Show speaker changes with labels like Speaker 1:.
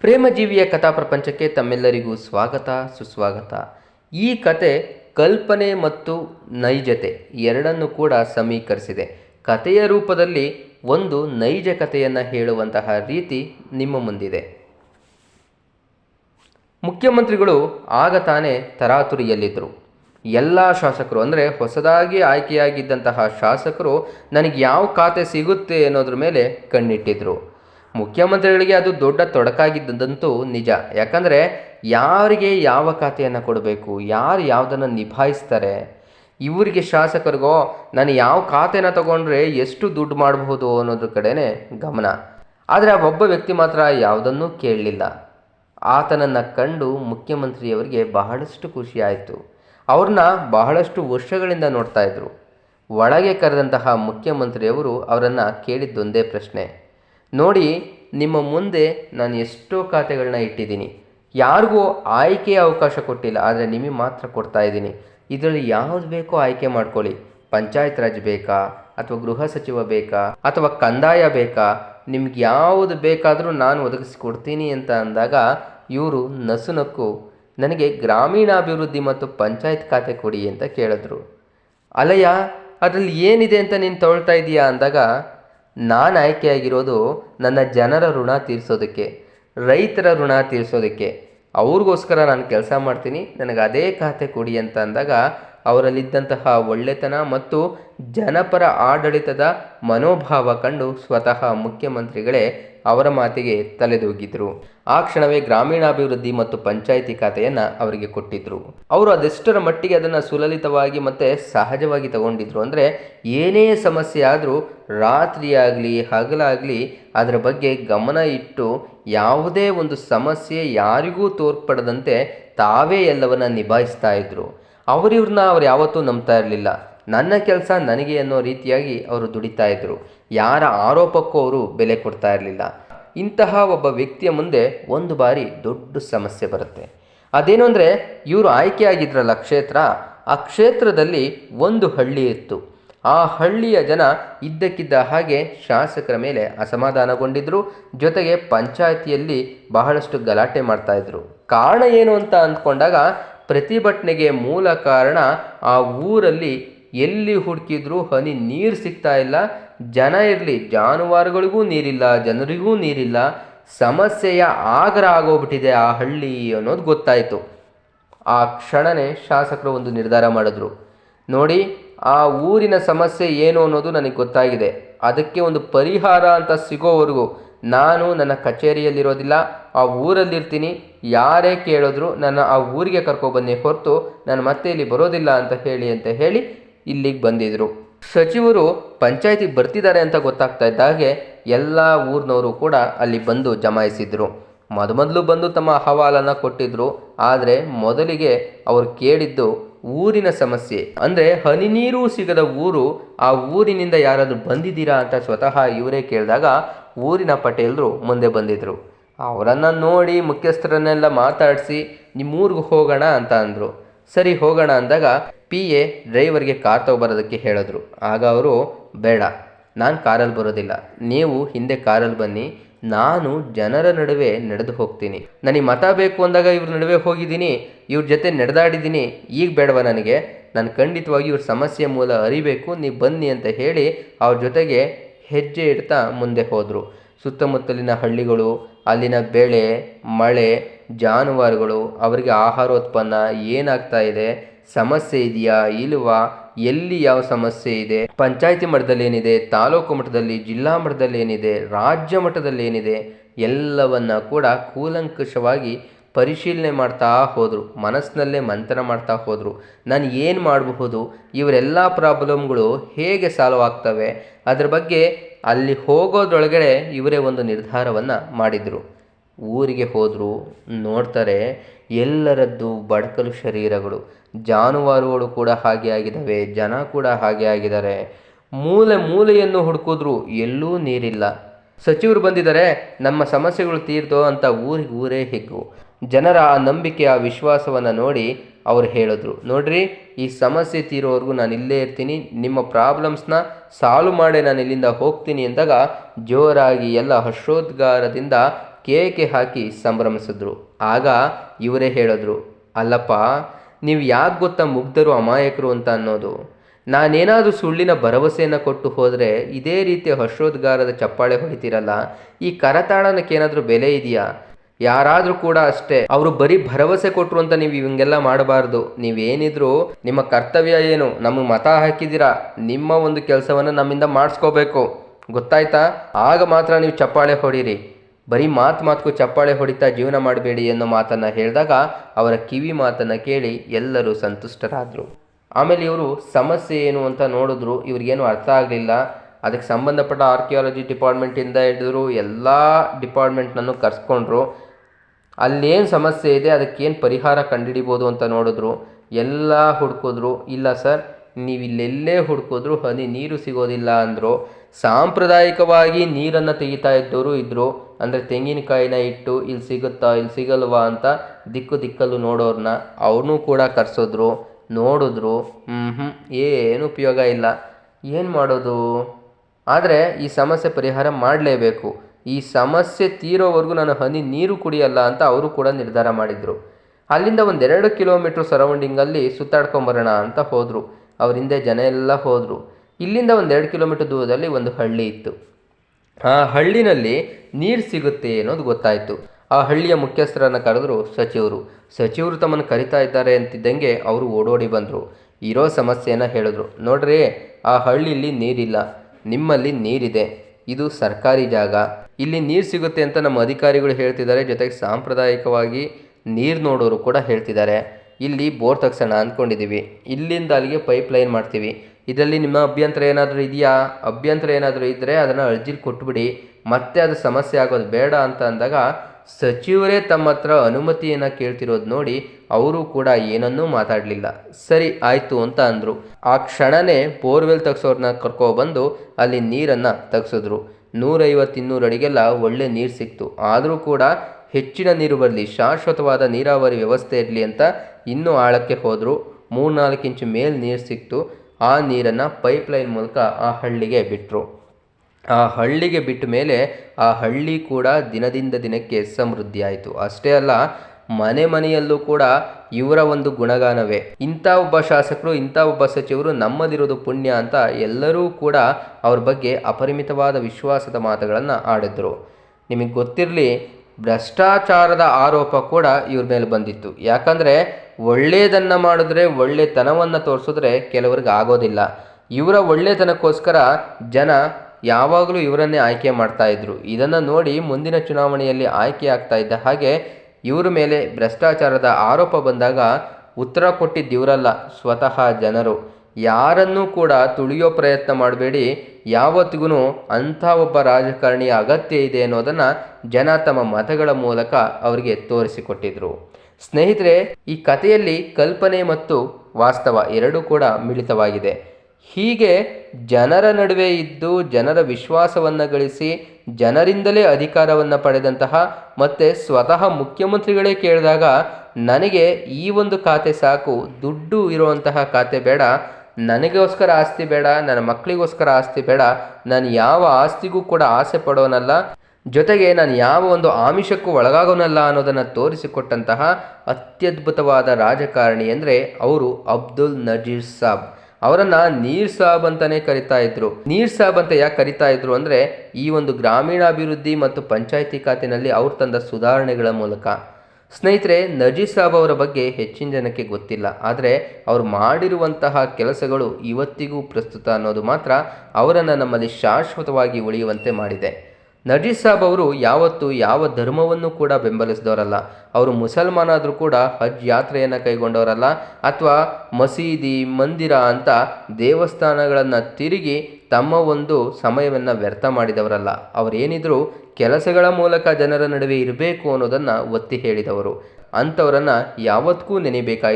Speaker 1: ಪ್ರೇಮಜೀವಿಯ ಕಥಾ ಪ್ರಪಂಚಕ್ಕೆ ತಮ್ಮೆಲ್ಲರಿಗೂ ಸ್ವಾಗತ, ಸುಸ್ವಾಗತ. ಈ ಕತೆ ಕಲ್ಪನೆ ಮತ್ತು ನೈಜತೆ ಎರಡನ್ನು ಕೂಡ ಸಮೀಕರಿಸಿದೆ. ಕಥೆಯ ರೂಪದಲ್ಲಿ ಒಂದು ನೈಜ ಕಥೆಯನ್ನು ಹೇಳುವಂತಹ ರೀತಿ ನಿಮ್ಮ ಮುಂದಿದೆ. ಮುಖ್ಯಮಂತ್ರಿಗಳು ಆಗ ತಾನೇ ತರಾತುರಿಯಲ್ಲಿದ್ದರು. ಎಲ್ಲ ಶಾಸಕರು, ಅಂದರೆ ಹೊಸದಾಗಿ ಆಯ್ಕೆಯಾಗಿದ್ದಂತಹ ಶಾಸಕರು, ನನಗೆ ಯಾವ ಖಾತೆ ಸಿಗುತ್ತೆ ಅನ್ನೋದ್ರ ಮೇಲೆ ಕಣ್ಣಿಟ್ಟಿದ್ರು. ಮುಖ್ಯಮಂತ್ರಿಗಳಿಗೆ ಅದು ದೊಡ್ಡ ತೊಡಕಾಗಿದ್ದಂತೂ ನಿಜ. ಯಾಕಂದರೆ ಯಾರಿಗೆ ಯಾವ ಖಾತೆಯನ್ನು ಕೊಡಬೇಕು, ಯಾರು ಯಾವುದನ್ನು ನಿಭಾಯಿಸ್ತಾರೆ, ಇವರಿಗೆ ಶಾಸಕರಿಗೋ, ನಾನು ಯಾವ ಖಾತೆನ ತಗೊಂಡ್ರೆ ಎಷ್ಟು ದುಡ್ಡು ಮಾಡಬಹುದು ಅನ್ನೋದ್ರ ಕಡೆನೇ ಗಮನ. ಆದರೆ ಆ ಒಬ್ಬ ವ್ಯಕ್ತಿ ಮಾತ್ರ ಯಾವುದನ್ನೂ ಕೇಳಲಿಲ್ಲ. ಆತನನ್ನು ಕಂಡು ಮುಖ್ಯಮಂತ್ರಿಯವರಿಗೆ ಬಹಳಷ್ಟು ಖುಷಿಯಾಯಿತು ಅವ್ರನ್ನ ಬಹಳಷ್ಟು ವರ್ಷಗಳಿಂದ ನೋಡ್ತಾ ಇದ್ರು. ಒಳಗೆ ಕರೆದಂತಹ ಮುಖ್ಯಮಂತ್ರಿಯವರು ಅವರನ್ನು ಕೇಳಿದ್ದೊಂದೇ ಪ್ರಶ್ನೆ. ನೋಡಿ, ನಿಮ್ಮ ಮುಂದೆ ನಾನು ಎಷ್ಟೋ ಖಾತೆಗಳನ್ನ ಇಟ್ಟಿದ್ದೀನಿ. ಯಾರಿಗೂ ಆಯ್ಕೆಯ ಅವಕಾಶ ಕೊಟ್ಟಿಲ್ಲ, ಆದರೆ ನಿಮಗೆ ಮಾತ್ರ ಕೊಡ್ತಾ ಇದ್ದೀನಿ. ಇದರಲ್ಲಿ ಯಾವ್ದು ಬೇಕೋ ಆಯ್ಕೆ ಮಾಡ್ಕೊಳ್ಳಿ. ಪಂಚಾಯತ್ ರಾಜ್ ಬೇಕಾ, ಅಥವಾ ಗೃಹ ಸಚಿವ ಬೇಕಾ, ಅಥವಾ ಕಂದಾಯ ಬೇಕಾ? ನಿಮ್ಗೆ ಯಾವುದು ಬೇಕಾದರೂ ನಾನು ಒದಗಿಸಿಕೊಡ್ತೀನಿ ಅಂತ ಅಂದಾಗ ಇವರು ನಸುನಕ್ಕು ನನಗೆ ಗ್ರಾಮೀಣಾಭಿವೃದ್ಧಿ ಮತ್ತು ಪಂಚಾಯತ್ ಖಾತೆ ಕೊಡಿ ಅಂತ ಕೇಳಿದ್ರು. ಅಲಯ್ಯ, ಅದರಲ್ಲಿ ಏನಿದೆ ಅಂತ ನೀನು ತೊಳ್ತಾ ಇದೀಯಾ? ಅಂದಾಗ ನಾನು ಆಯ್ಕೆಯಾಗಿರೋದು ನನ್ನ ಜನರ ಋಣ ತೀರಿಸೋದಕ್ಕೆ, ರೈತರ ಋಣ ತೀರಿಸೋದಕ್ಕೆ. ಅವ್ರಿಗೋಸ್ಕರ ನಾನು ಕೆಲಸ ಮಾಡ್ತೀನಿ, ನನಗೆ ಅದೇ ಖಾತೆ ಕೊಡಿ ಅಂತ ಅಂದಾಗ ಅವರಲ್ಲಿದ್ದಂತಹ ಒಳ್ಳೆತನ ಮತ್ತು ಜನಪರ ಆಡಳಿತದ ಮನೋಭಾವ ಕಂಡು ಸ್ವತಃ ಮುಖ್ಯಮಂತ್ರಿಗಳೇ ಅವರ ಮಾತಿಗೆ ತಲೆದೂಗಿದ್ರು. ಆ ಕ್ಷಣವೇ ಗ್ರಾಮೀಣಾಭಿವೃದ್ಧಿ ಮತ್ತು ಪಂಚಾಯಿತಿ ಖಾತೆಯನ್ನು ಅವರಿಗೆ ಕೊಟ್ಟಿದ್ರು. ಅವರು ಅದೆಷ್ಟರ ಮಟ್ಟಿಗೆ ಅದನ್ನು ಸುಲಲಿತವಾಗಿ ಮತ್ತು ಸಹಜವಾಗಿ ತಗೊಂಡಿದ್ರು ಅಂದರೆ ಏನೇ ಸಮಸ್ಯೆ ಆದರೂ ರಾತ್ರಿಯಾಗಲಿ ಹಗಲಾಗಲಿ ಅದರ ಬಗ್ಗೆ ಗಮನ ಇಟ್ಟು ಯಾವುದೇ ಒಂದು ಸಮಸ್ಯೆ ಯಾರಿಗೂ ತೋರ್ಪಡದಂತೆ ತಾವೇ ಎಲ್ಲವನ್ನ ನಿಭಾಯಿಸ್ತಾ ಇದ್ರು. ಅವರಿವ್ರನ್ನ ಅವ್ರು ಯಾವತ್ತೂ ನಂಬ್ತಾ ಇರಲಿಲ್ಲ. ನನ್ನ ಕೆಲಸ ನನಗೆ ಅನ್ನೋ ರೀತಿಯಾಗಿ ಅವರು ದುಡಿತಾ ಇದ್ರು. ಯಾರ ಆರೋಪಕ್ಕೂ ಅವರು ಬೆಲೆ ಕೊಡ್ತಾ ಇರಲಿಲ್ಲ. ಇಂತಹ ಒಬ್ಬ ವ್ಯಕ್ತಿಯ ಮುಂದೆ ಒಂದು ಬಾರಿ ದೊಡ್ಡ ಸಮಸ್ಯೆ ಬರುತ್ತೆ. ಅದೇನು ಅಂದರೆ, ಇವರು ಆಯ್ಕೆಯಾಗಿದ್ರಲ್ಲ ಕ್ಷೇತ್ರ, ಆ ಕ್ಷೇತ್ರದಲ್ಲಿ ಒಂದು ಹಳ್ಳಿ ಇತ್ತು. ಆ ಹಳ್ಳಿಯ ಜನ ಇದ್ದಕ್ಕಿದ್ದ ಹಾಗೆ ಶಾಸಕರ ಮೇಲೆ ಅಸಮಾಧಾನಗೊಂಡಿದ್ರು. ಜೊತೆಗೆ ಪಂಚಾಯಿತಿಯಲ್ಲಿ ಬಹಳಷ್ಟು ಗಲಾಟೆ ಮಾಡ್ತಾ ಇದ್ರು. ಕಾರಣ ಏನು ಅಂತ ಅಂದ್ಕೊಂಡಾಗ ಪ್ರತಿಭಟನೆಗೆ ಮೂಲ ಕಾರಣ ಆ ಊರಲ್ಲಿ ಎಲ್ಲಿ ಹುಡುಕಿದ್ರೂ ಹನಿ ನೀರು ಸಿಗ್ತಾ ಇಲ್ಲ. ಜನ ಇರಲಿ, ಜಾನುವಾರುಗಳಿಗೂ ನೀರಿಲ್ಲ, ಜನರಿಗೂ ನೀರಿಲ್ಲ. ಸಮಸ್ಯೆಯ ಆಗರ ಆಗೋಗ್ಬಿಟ್ಟಿದೆ ಆ ಹಳ್ಳಿ ಅನ್ನೋದು ಗೊತ್ತಾಯಿತು. ಆ ಕ್ಷಣನೇ ಶಾಸಕರು ಒಂದು ನಿರ್ಧಾರ ಮಾಡಿದ್ರು. ನೋಡಿ, ಆ ಊರಿನ ಸಮಸ್ಯೆ ಏನು ಅನ್ನೋದು ನನಗೆ ಗೊತ್ತಾಗಿದೆ. ಅದಕ್ಕೆ ಒಂದು ಪರಿಹಾರ ಅಂತ ಸಿಗೋವರೆಗೂ ನಾನು ನನ್ನ ಕಚೇರಿಯಲ್ಲಿರೋದಿಲ್ಲ, ಆ ಊರಲ್ಲಿರ್ತೀನಿ. ಯಾರೇ ಕೇಳಿದ್ರು ನನ್ನ ಆ ಊರಿಗೆ ಕರ್ಕೊಬನ್ನಿ ಹೊರತು ನಾನು ಮತ್ತೆ ಇಲ್ಲಿ ಬರೋದಿಲ್ಲ ಅಂತ ಹೇಳಿ ಅಂತ ಹೇಳಿ ಇಲ್ಲಿಗೆ ಬಂದಿದ್ರು. ಸಚಿವರು ಪಂಚಾಯತಿಗೆ ಬರ್ತಿದ್ದಾರೆ ಅಂತ ಗೊತ್ತಾಗ್ತಾ ಇದ್ದಾಗೆ ಎಲ್ಲ ಊರಿನವರು ಕೂಡ ಅಲ್ಲಿ ಬಂದು ಜಮಾಯಿಸಿದ್ರು. ಮೊದಮೊದಲು ಬಂದು ತಮ್ಮ ಅಹವಾಲನ್ನು ಕೊಟ್ಟಿದ್ರು. ಆದರೆ ಮೊದಲಿಗೆ ಅವರು ಕೇಳಿದ್ದು ಊರಿನ ಸಮಸ್ಯೆ. ಅಂದರೆ ಹನಿ ನೀರು ಸಿಗದ ಊರು, ಆ ಊರಿನಿಂದ ಯಾರಾದರೂ ಬಂದಿದ್ದೀರಾ ಅಂತ ಸ್ವತಃ ಇವರೇ ಕೇಳಿದಾಗ ಊರಿನ ಪಟೇಲರು ಮುಂದೆ ಬಂದಿದ್ದರು ಅವರನ್ನು ನೋಡಿ ಮುಖ್ಯಸ್ಥರನ್ನೆಲ್ಲ ಮಾತಾಡಿಸಿ, ನಿಮ್ಮೂರಿಗೆ ಹೋಗೋಣ ಅಂತ ಅಂದರು. ಸರಿ, ಹೋಗೋಣ ಅಂದಾಗ ಪಿ. ಎ. ಡ್ರೈವರ್ಗೆ ಕಾರ್ ತಗೊಬರೋದಕ್ಕೆ ಹೇಳಿದ್ರು. ಆಗ ಅವರು, ಬೇಡ, ನಾನು ಕಾರಲ್ಲಿ ಬರೋದಿಲ್ಲ. ನೀವು ಹಿಂದೆ ಕಾರಲ್ಲಿ ಬನ್ನಿ. ನಾನು ಜನರ ನಡುವೆ ನಡೆದು ಹೋಗ್ತೀನಿ. ನನಗೆ ಮತ ಬೇಕು ಅಂದಾಗ ಇವ್ರ ನಡುವೆ ಹೋಗಿದ್ದೀನಿ. ಇವ್ರ ಜೊತೆ ನಡೆದಾಡಿದ್ದೀನಿ. ಈಗ ಬೇಡವಾ ನನಗೆ? ನಾನು ಖಂಡಿತವಾಗಿ ಇವ್ರ ಸಮಸ್ಯೆ ಮೂಲ ಅರಿಬೇಕು. ನೀವು ಬನ್ನಿ ಅಂತ ಹೇಳಿ ಅವ್ರ ಜೊತೆಗೆ ಹೆಜ್ಜೆ ಇಡ್ತಾ ಮುಂದೆ ಹೋದರು. ಸುತ್ತಮುತ್ತಲಿನ ಹಳ್ಳಿಗಳು, ಅಲ್ಲಿನ ಬೆಳೆ, ಮಳೆ, ಜಾನುವಾರುಗಳು, ಅವರಿಗೆ ಆಹಾರೋತ್ಪನ್ನ ಏನಾಗ್ತಾ ಇದೆ, ಸಮಸ್ಯೆ ಇದೆಯಾ, ಇಲ್ವಾ, ಎಲ್ಲಿ ಯಾವ ಸಮಸ್ಯೆ ಇದೆ, ಪಂಚಾಯಿತಿ ಮಟ್ಟದಲ್ಲಿ ಏನಿದೆ, ತಾಲೂಕು ಮಟ್ಟದಲ್ಲಿ, ಜಿಲ್ಲಾ ಮಟ್ಟದಲ್ಲಿ ಏನಿದೆ, ರಾಜ್ಯ ಮಟ್ಟದಲ್ಲಿ ಏನಿದೆ, ಎಲ್ಲವನ್ನ ಕೂಡ ಕೂಲಂಕಷವಾಗಿ ಪರಿಶೀಲನೆ ಮಾಡ್ತಾ ಹೋದರು, ಮನಸ್ಸಿನಲ್ಲೇ ಮಂಥನ ಮಾಡ್ತಾ ಹೋದರು. ನಾನು ಏನು ಮಾಡಬಹುದು? ಇವರೆಲ್ಲ ಪ್ರಾಬ್ಲಮ್ಗಳು ಹೇಗೆ ಸಾಲ್ವ್ ಆಗ್ತವೆ? ಅದ್ರ ಬಗ್ಗೆ ಅಲ್ಲಿ ಹೋಗೋದ್ರೊಳಗಡೆ ಇವರೇ ಒಂದು ನಿರ್ಧಾರವನ್ನು ಮಾಡಿದರು. ಊರಿಗೆ ಹೋದರು, ನೋಡ್ತಾರೆ, ಎಲ್ಲರದ್ದು ಬಡಕಲು ಶರೀರಗಳು. ಜಾನುವಾರುಗಳು ಕೂಡ ಹಾಗೆ ಆಗಿದ್ದಾವೆ ಜನ ಕೂಡ ಹಾಗೆ ಆಗಿದ್ದಾರೆ. ಮೂಲೆ ಮೂಲೆಯನ್ನು ಹುಡುಕಿದ್ರು, ಎಲ್ಲೂ ನೀರಿಲ್ಲ. ಸಚಿವರು ಬಂದಿದ್ದಾರೆ, ನಮ್ಮ ಸಮಸ್ಯೆಗಳು ತೀರ್ದೋ ಅಂತ ಊರಿಗೆ ಊರೇ ಹಿಗ್ಗು. ಜನರ ಆ ನಂಬಿಕೆ ಆ ವಿಶ್ವಾಸವನ್ನು ನೋಡಿ ಅವರು ಹೇಳಿದ್ರು. ನೋಡ್ರಿ, ಈ ಸಮಸ್ಯೆ ತೀರೋವರೆಗೂ ನಾನು ಇಲ್ಲೇ ಇರ್ತೀನಿ, ನಿಮ್ಮ ಪ್ರಾಬ್ಲಮ್ಸ್ನ ಸಾಲ್ವ್ ಮಾಡಿ ನಾನು ಇಲ್ಲಿಂದ ಹೋಗ್ತೀನಿ ಅಂದಾಗ ಜೋರಾಗಿ ಎಲ್ಲ ಹರ್ಷೋದ್ಗಾರದಿಂದ ಕೇಕೆ ಹಾಕಿ ಸಂಭ್ರಮಿಸಿದ್ರು. ಆಗ ಇವರೇ ಹೇಳಿದ್ರು, ಅಲ್ಲಪ್ಪ, ನೀವು ಯಾಕೆ ಗೊತ್ತಾ ಮುಗ್ಧರು ಅಮಾಯಕರು ಅಂತ ಅನ್ನೋದು? ನಾನೇನಾದರೂ ಸುಳ್ಳಿನ ಭರವಸೆಯನ್ನು ಕೊಟ್ಟು ಹೋದರೆ ಇದೇ ರೀತಿಯ ಹರ್ಷೋದ್ಗಾರದ ಚಪ್ಪಾಳೆ ಹೊಡಿತೀರಲ್ಲ? ಈ ಕರತಾಡನಕ್ಕೇನಾದರೂ ಬೆಲೆ ಇದೆಯಾ? ಯಾರಾದರೂ ಕೂಡ ಅಷ್ಟೇ, ಅವರು ಬರೀ ಭರವಸೆ ಕೊಟ್ಟರು ಅಂತ ನೀವು ಇವಂಗೆಲ್ಲ ಮಾಡಬಾರ್ದು. ನೀವೇನಿದ್ರು, ನಿಮ್ಮ ಕರ್ತವ್ಯ ಏನು? ನಮಗೆ ಮತ ಹಾಕಿದ್ದೀರಾ? ನಿಮ್ಮ ಒಂದು ಕೆಲಸವನ್ನು ನಮ್ಮಿಂದ ಮಾಡಿಸ್ಕೋಬೇಕು. ಗೊತ್ತಾಯ್ತಾ? ಆಗ ಮಾತ್ರ ನೀವು ಚಪ್ಪಾಳೆ ಹೊಡೀರಿ. ಬರೀ ಮಾತು ಮಾತುಗೂ ಚಪ್ಪಾಳೆ ಹೊಡಿತಾ ಜೀವನ ಮಾಡಬೇಡಿ ಅನ್ನೋ ಮಾತನ್ನು ಹೇಳಿದಾಗ ಅವರ ಕಿವಿ ಮಾತನ್ನು ಕೇಳಿ ಎಲ್ಲರೂ ಸಂತುಷ್ಟರಾದರು. ಆಮೇಲೆ ಇವರು ಸಮಸ್ಯೆ ಏನು ಅಂತ ನೋಡಿದ್ರು ಇವ್ರಿಗೇನು ಅರ್ಥ ಆಗಲಿಲ್ಲ. ಅದಕ್ಕೆ ಸಂಬಂಧಪಟ್ಟ ಆರ್ಕಿಯಾಲಜಿ ಡಿಪಾರ್ಟ್ಮೆಂಟಿಂದ ಹಿಡಿದ್ರು, ಎಲ್ಲ ಡಿಪಾರ್ಟ್ಮೆಂಟ್ನನ್ನು ಕರೆಸ್ಕೊಂಡ್ರು. ಅಲ್ಲೇನು ಸಮಸ್ಯೆ ಇದೆ, ಅದಕ್ಕೇನು ಪರಿಹಾರ ಕಂಡುಹಿಡಿಬೋದು ಅಂತ ನೋಡಿದ್ರು. ಎಲ್ಲ ಹುಡ್ಕಿದ್ರು, ಇಲ್ಲ ಸರ್, ನೀವು ಇಲ್ಲೆಲ್ಲೇ ಹುಡ್ಕಿದ್ರು, ಹನಿ ನೀರು ಸಿಗೋದಿಲ್ಲ ಅಂದರು. ಸಾಂಪ್ರದಾಯಿಕವಾಗಿ ನೀರನ್ನು ತೆಗಿತಾ ಇದ್ದವರು ಇದ್ದರು ಅಂದರೆ ತೆಂಗಿನಕಾಯಿನ ಇಟ್ಟು ಇಲ್ಲಿ ಸಿಗುತ್ತಾ ಇಲ್ಲಿ ಸಿಗಲ್ವಾ ಅಂತ ದಿಕ್ಕು ದಿಕ್ಕಲ್ಲೂ ನೋಡೋರನ್ನ ಅವ್ರನ್ನೂ ಕೂಡ ಕರೆಸಿದ್ರು. ನೋಡಿದ್ರು ಹ್ಞೂ ಏನು ಉಪಯೋಗ ಇಲ್ಲ. ಏನು ಮಾಡೋದು? ಆದರೆ ಈ ಸಮಸ್ಯೆ ಪರಿಹಾರ ಮಾಡಲೇಬೇಕು. ಈ ಸಮಸ್ಯೆ ತೀರೋವರೆಗೂ ನಾನು ಹನಿ ನೀರು ಕುಡಿಯಲ್ಲ ಅಂತ ಅವರು ಕೂಡ ನಿರ್ಧಾರ ಮಾಡಿದರು. ಅಲ್ಲಿಂದ ಒಂದೆರಡು ಕಿಲೋಮೀಟ್ರ್ ಸರೌಂಡಿಂಗಲ್ಲಿ ಸುತ್ತಾಡ್ಕೊಂಬರೋಣ ಅಂತ ಹೋದರು. ಹಿಂದೆ ಜನ ಎಲ್ಲ ಹೋದರು. ಇಲ್ಲಿಂದ ಒಂದೆರಡು ಕಿಲೋಮೀಟ್ರ್ ದೂರದಲ್ಲಿ ಒಂದು ಹಳ್ಳಿ ಇತ್ತು. ಆ ಹಳ್ಳಿನಲ್ಲಿ ನೀರು ಸಿಗುತ್ತೆ ಅನ್ನೋದು ಗೊತ್ತಾಯಿತು. ಆ ಹಳ್ಳಿಯ ಮುಖ್ಯಸ್ಥರನ್ನು ಕರೆದ್ರು ಸಚಿವರು. ಸಚಿವರು ತಮ್ಮನ್ನು ಕರಿತಾ ಇದ್ದಾರೆ ಅಂತಿದ್ದಂಗೆ ಅವರು ಓಡೋಡಿ ಬಂದರು. ಇರೋ ಸಮಸ್ಯೆಯನ್ನು ಹೇಳಿದ್ರು. ನೋಡ್ರಿ, ಆ ಹಳ್ಳಿಯಲ್ಲಿ ನೀರಿಲ್ಲ. ನಿಮ್ಮಲ್ಲಿ ನೀರಿದೆ. ಇದು ಸರ್ಕಾರಿ ಜಾಗ. ಇಲ್ಲಿ ನೀರು ಸಿಗುತ್ತೆ ಅಂತ ನಮ್ಮ ಅಧಿಕಾರಿಗಳು ಹೇಳ್ತಿದ್ದಾರೆ. ಜೊತೆಗೆ ಸಾಂಪ್ರದಾಯಿಕವಾಗಿ ನೀರು ನೋಡೋರು ಕೂಡ ಹೇಳ್ತಿದ್ದಾರೆ. ಇಲ್ಲಿ ಬೋರ್ ತಗ್ಸೋಣ ಅಂದ್ಕೊಂಡಿದ್ದೀವಿ ಇಲ್ಲಿಂದ ಅಲ್ಲಿಗೆ ಪೈಪ್ ಲೈನ್ ಮಾಡ್ತೀವಿ. ಇದರಲ್ಲಿ ನಿಮ್ಮ ಅಭ್ಯಂತರ ಏನಾದರೂ ಇದೆಯಾ? ಅಭ್ಯಂತರ ಏನಾದರೂ ಇದ್ದರೆ ಅದನ್ನು ಅರ್ಜಿಲಿ ಕೊಟ್ಬಿಡಿ. ಮತ್ತೆ ಅದು ಸಮಸ್ಯೆ ಆಗೋದು ಬೇಡ ಅಂತ ಅಂದಾಗ ಸಚಿವರೇ ತಮ್ಮ ಹತ್ರ ಅನುಮತಿಯನ್ನು ಕೇಳ್ತಿರೋದು ನೋಡಿ ಅವರು ಕೂಡ ಏನನ್ನೂ ಮಾತಾಡಲಿಲ್ಲ. ಸರಿ, ಆಯಿತು ಅಂತ ಅಂದರು. ಆ ಕ್ಷಣನೇ ಬೋರ್ವೆಲ್ ತೆಗ್ಸೋರನ್ನ ಕರ್ಕೊಬಂದು ಅಲ್ಲಿ ನೀರನ್ನು ತೆಗ್ಸಿದ್ರು. ನೂರೈವತ್ತು ಇನ್ನೂರು ಅಡಿಗೆಲ್ಲ ಒಳ್ಳೆ ನೀರು ಸಿಕ್ತು. ಆದರೂ ಕೂಡ ಹೆಚ್ಚಿನ ನೀರು ಬರಲಿ, ಶಾಶ್ವತವಾದ ನೀರಾವರಿ ವ್ಯವಸ್ಥೆ ಇರಲಿ ಅಂತ ಇನ್ನೂ ಆಳಕ್ಕೆ ಹೋದರು. ಮೂರ್ನಾಲ್ಕು ಇಂಚು ಮೇಲೆ ನೀರು ಸಿಕ್ತು. ಆ ನೀರನ್ನು ಪೈಪ್ಲೈನ್ ಮೂಲಕ ಆ ಹಳ್ಳಿಗೆ ಬಿಟ್ಟರು ಆ ಹಳ್ಳಿಗೆ ಬಿಟ್ಟ ಮೇಲೆ ಆ ಹಳ್ಳಿ ಕೂಡ ದಿನದಿಂದ ದಿನಕ್ಕೆ ಸಮೃದ್ಧಿಯಾಯಿತು. ಅಷ್ಟೇ ಅಲ್ಲ, ಮನೆ ಮನೆಯಲ್ಲೂ ಕೂಡ ಇವರ ಒಂದು ಗುಣಗಾನವೇ. ಇಂಥ ಒಬ್ಬ ಶಾಸಕರು, ಇಂಥ ಒಬ್ಬ ಸಚಿವರು ನಮ್ಮದಿರೋದು ಪುಣ್ಯ ಅಂತ ಎಲ್ಲರೂ ಕೂಡ ಅವ್ರ ಬಗ್ಗೆ ಅಪರಿಮಿತವಾದ ವಿಶ್ವಾಸದ ಮಾತುಗಳನ್ನು ಆಡಿದ್ರು. ನಿಮಗೆ ಗೊತ್ತಿರಲಿ, ಭ್ರಷ್ಟಾಚಾರದ ಆರೋಪ ಕೂಡ ಇವ್ರ ಮೇಲೆ ಬಂದಿತ್ತು. ಯಾಕಂದರೆ, ಒಳ್ಳೆಯದನ್ನು ಮಾಡಿದ್ರೆ ಒಳ್ಳೆತನವನ್ನು ತೋರಿಸಿದ್ರೆ ಕೆಲವ್ರಿಗೆ ಆಗೋದಿಲ್ಲ. ಇವರ ಒಳ್ಳೆತನಕ್ಕೋಸ್ಕರ ಜನ ಯಾವಾಗಲೂ ಇವರನ್ನೇ ಆಯ್ಕೆ ಮಾಡ್ತಾ ಇದ್ರು. ಇದನ್ನು ನೋಡಿ ಮುಂದಿನ ಚುನಾವಣೆಯಲ್ಲಿ ಆಯ್ಕೆ ಆಗ್ತಾ ಇದ್ದ ಹಾಗೆ ಇವರ ಮೇಲೆ ಭ್ರಷ್ಟಾಚಾರದ ಆರೋಪ ಬಂದಾಗ ಉತ್ತರ ಕೊಟ್ಟಿದ್ದ ಇವರಲ್ಲ ಸ್ವತಃ ಜನರು. ಯಾರನ್ನೂ ಕೂಡ ತುಳಿಯೋ ಪ್ರಯತ್ನ ಮಾಡಬೇಡಿ. ಯಾವತ್ತಿಗೂ ಅಂಥ ಒಬ್ಬ ರಾಜಕಾರಣಿಯ ಅಗತ್ಯ ಇದೆ ಅನ್ನೋದನ್ನು ಜನ ತಮ್ಮ ಮತಗಳ ಮೂಲಕ ಅವರಿಗೆ ತೋರಿಸಿಕೊಟ್ಟಿದ್ರು. ಸ್ನೇಹಿತರೆ, ಈ ಕಥೆಯಲ್ಲಿ ಕಲ್ಪನೆ ಮತ್ತು ವಾಸ್ತವ ಎರಡೂ ಕೂಡ ಮಿಳಿತವಾಗಿದೆ. ಹೀಗೆ ಜನರ ನಡುವೆ ಇದ್ದು ಜನರ ವಿಶ್ವಾಸವನ್ನು ಗಳಿಸಿ ಜನರಿಂದಲೇ ಅಧಿಕಾರವನ್ನು ಪಡೆದಂತಹ ಮತ್ತು ಸ್ವತಃ ಮುಖ್ಯಮಂತ್ರಿಗಳೇ ಕೇಳಿದಾಗ ನನಗೆ ಈ ಒಂದು ಖಾತೆ ಸಾಕು, ದುಡ್ಡು ಇರುವಂತಹ ಖಾತೆ ಬೇಡ, ನನಗೋಸ್ಕರ ಆಸ್ತಿ ಬೇಡ, ನನ್ನ ಮಕ್ಕಳಿಗೋಸ್ಕರ ಆಸ್ತಿ ಬೇಡ, ನಾನು ಯಾವ ಆಸ್ತಿಗೂ ಕೂಡ ಆಸೆ ಪಡೋನಲ್ಲ, ಜೊತೆಗೆ ನಾನು ಯಾವ ಒಂದು ಆಮಿಷಕ್ಕೂ ಒಳಗಾಗೋನಲ್ಲ ಅನ್ನೋದನ್ನು ತೋರಿಸಿಕೊಟ್ಟಂತಹ ಅತ್ಯದ್ಭುತವಾದ ರಾಜಕಾರಣಿ ಅಂದರೆ ಅವರು ಅಬ್ದುಲ್ ನಜೀರ್ ಸಾಬ್. ಅವರನ್ನ ನೀರ್ ಸಾಬ್ ಅಂತಾನೆ ಕರಿತಾ ಇದ್ರು. ನೀರ್ ಸಾಬ್ ಅಂತ ಯಾಕೆ ಕರಿತಾ ಇದ್ರು ಅಂದ್ರೆ ಈ ಒಂದು ಗ್ರಾಮೀಣಾಭಿವೃದ್ಧಿ ಮತ್ತು ಪಂಚಾಯಿತಿ ಖಾತೆನಲ್ಲಿ ಅವ್ರು ತಂದ ಸುಧಾರಣೆಗಳ ಮೂಲಕ. ಸ್ನೇಹಿತರೆ ನಜೀರ್ ಸಾಬ್ ಅವರ ಬಗ್ಗೆ ಹೆಚ್ಚಿನ ಜನಕ್ಕೆ ಗೊತ್ತಿಲ್ಲ. ಆದರೆ ಅವರು ಮಾಡಿರುವಂತಹ ಕೆಲಸಗಳು ಇವತ್ತಿಗೂ ಪ್ರಸ್ತುತ ಅನ್ನೋದು ಮಾತ್ರ ಅವರನ್ನು ನಮ್ಮಲ್ಲಿ ಶಾಶ್ವತವಾಗಿ ಉಳಿಯುವಂತೆ ಮಾಡಿದೆ. ನಜೀರ್ ಸಾಬ್ ಅವರು ಯಾವತ್ತೂ ಯಾವ ಧರ್ಮವನ್ನು ಕೂಡ ಬೆಂಬಲಿಸಿದವರಲ್ಲ. ಅವರು ಮುಸಲ್ಮಾನ ಆದರೂ ಕೂಡ ಹಜ್ ಯಾತ್ರೆಯನ್ನು ಕೈಗೊಂಡವರಲ್ಲ ಅಥವಾ ಮಸೀದಿ, ಮಂದಿರ ಅಂತ ದೇವಸ್ಥಾನಗಳನ್ನು ತಿರುಗಿ ತಮ್ಮ ಒಂದು ಸಮಯವನ್ನು ವ್ಯರ್ಥ ಮಾಡಿದವರಲ್ಲ. ಅವರೇನಿದ್ರು ಕೆಲಸಗಳ ಮೂಲಕ ಜನರ ನಡುವೆ ಇರಬೇಕು ಅನ್ನೋದನ್ನು ಒತ್ತಿ ಹೇಳಿದವರು. ಅಂಥವರನ್ನು ಯಾವತ್ತಿಗೂ ನೆನೆಬೇಕಾಗಿ